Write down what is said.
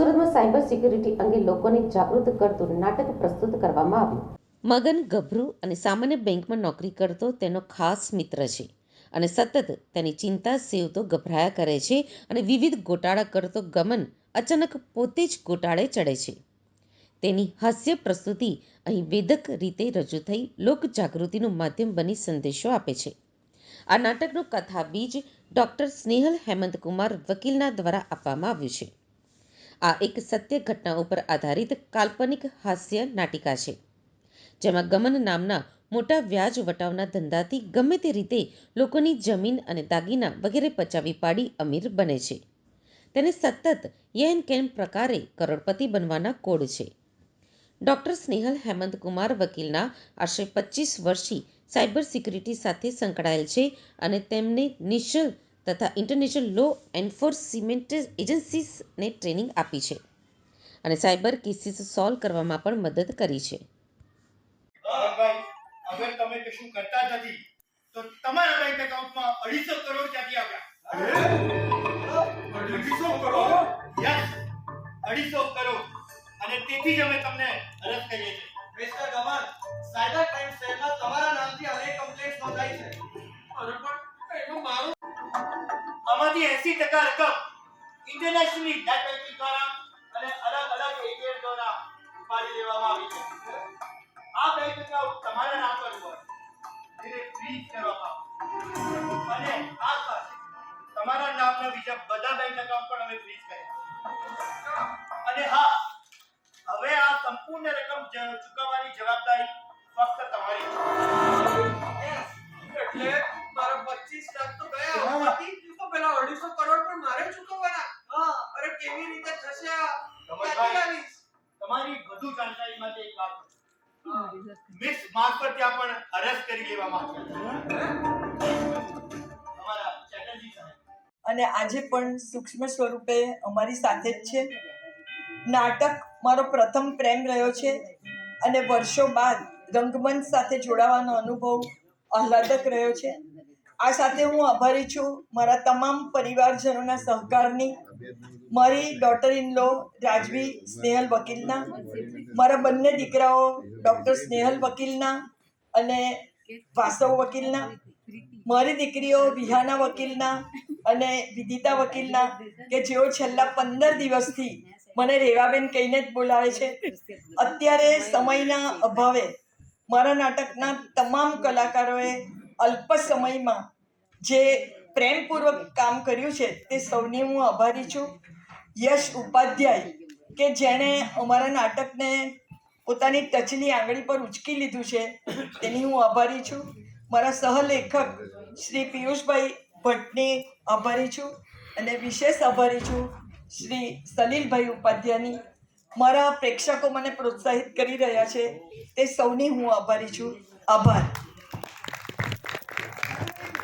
સુરતમાં cyber security અંગે લોકોને જાગૃત કરતું નાટક પ્રસ્તુત કરવામાં આવ્યું. મગન ગભરુ અને સામાન્ય બેંકમાં નોકરી કરતો તેનો ખાસ મિત્ર છે અને સતત તેની ચિંતા સેવતો ગભરાયા કરે છે અને વિવિધ ગોટાળા કરતો ગમન અચાનક પોતે જ ગોટાળે ચડે છે. તેની હાસ્ય પ્રસ્તુતિ અહીં વેદક રીતે રજૂ થઈ લોક જાગૃતિનું માધ્યમ બની સંદેશો આપે છે. આ નાટકનું કથા બીજ ડૉક્ટર સ્નેહલ હેમંતકુમાર વકીલના દ્વારા આપવામાં આવ્યું છે. આ એક સત્ય ઘટના ઉપર આધારિત કાલ્પનિક હાસ્ય નાટિકા છે, જેમાં ગમન નામના મોટા વ્યાજ વટાવના ધંધાથી ગમે તે રીતે લોકોની જમીન અને દાગીના વગેરે પચાવી પાડી અમીર બને છે. તેને સતત યેન કેન પ્રકારે કરોડપતિ બનવાના કોડ છે. ડૉક્ટર સ્નેહલ હેમંતકુમાર વકીલના આશરે પચીસ વર્ષથી સાયબર સિક્યુરિટી સાથે સંકળાયેલ છે અને તેમને નેશનલ તથા ઇન્ટરનેશનલ લો એન્ફોર્સમેન્ટ એજન્સીસને ટ્રેનિંગ આપી છે. અને સાયબર કેસીસ સોલ્વ કરવામાં પણ મદદ કરી છે. અગર તમે કશું કરતા નથી તો તમારા બેંક એકાઉન્ટમાં અઢીસો કરોડ ક્યાંથી આવ્યા? અઢીસો? કરોડ? યસ અઢીસો કરોડ. અને તેથી જ અમે તમને અરજ કરીએ છીએ. મિસ્ટર ગમન સાયબર આમાંથી એસી ટકા રકમ ઇન્ટરનેશનલ નેટ બેન્કિંગ દ્વારા અને અલગ અલગ એટીએમ દ્વારા ઉપાડી લેવામાં આવી છે. આ બેંક એકાઉન્ટ તમારા નામ પર હોય. તેને ફ્રીઝ કરવામાં અને આ સાથે તમારા નામના બીજા બધા બેંક એકાઉન્ટ પણ અમે ફ્રીઝ કર્યા. અને હા, હવે આ સંપૂર્ણ રકમ ચૂકવવાની જવાબદારી ફક્ત તમારી છે. કેવી રીતે થશે? આવીશ? તમારી વધુ જાણકારી માટે એક વાત મિસ મારફત ત્યાં પણ અરજ કરી લેવામાં અને આજે પણ સૂક્ષ્મ સ્વરૂપે અમારી સાથે જ છે. નાટક મારો પ્રથમ પ્રેમ રહ્યો છે અને વર્ષો બાદ રંગમંચ સાથે જોડાવાનો અનુભવ આહ્લાદક રહ્યો છે. આ સાથે હું આભારી છું મારા તમામ પરિવારજનોના સહકારની, મારી ડોટર ઇન લો રાજવી સ્નેહલ વકીલના, મારા બંને દીકરાઓ ડૉક્ટર સ્નેહલ વકીલના અને વાસવ વકીલના, મારી દીકરીઓ વિહાના વકીલના અને વિદિતા વકીલના કે જેઓ છેલ્લા પંદર દિવસથી મને રેવાબેન કહીને જ બોલાવે છે. અત્યારે સમયના અભાવે મારા નાટકના તમામ કલાકારોએ અલ્પ સમયમાં જે પ્રેમપૂર્વક કામ કર્યું છે તે સૌની હું આભારી છું. યશ ઉપાધ્યાય, કે જેણે અમારા નાટકને પોતાની ટચની આંગળી પર ઉચકી લીધું છે, તેની હું આભારી છું. મારા સહલેખક શ્રી પિયુષભાઈ ભટ્ટની આભારી છું અને વિશેષ આભારી છું શ્રી સલીલભાઈ ઉપાધ્યાયની. મારા પ્રેક્ષકો મને પ્રોત્સાહિત કરી રહ્યા છે, તે સૌની હું આભારી છું. આભાર.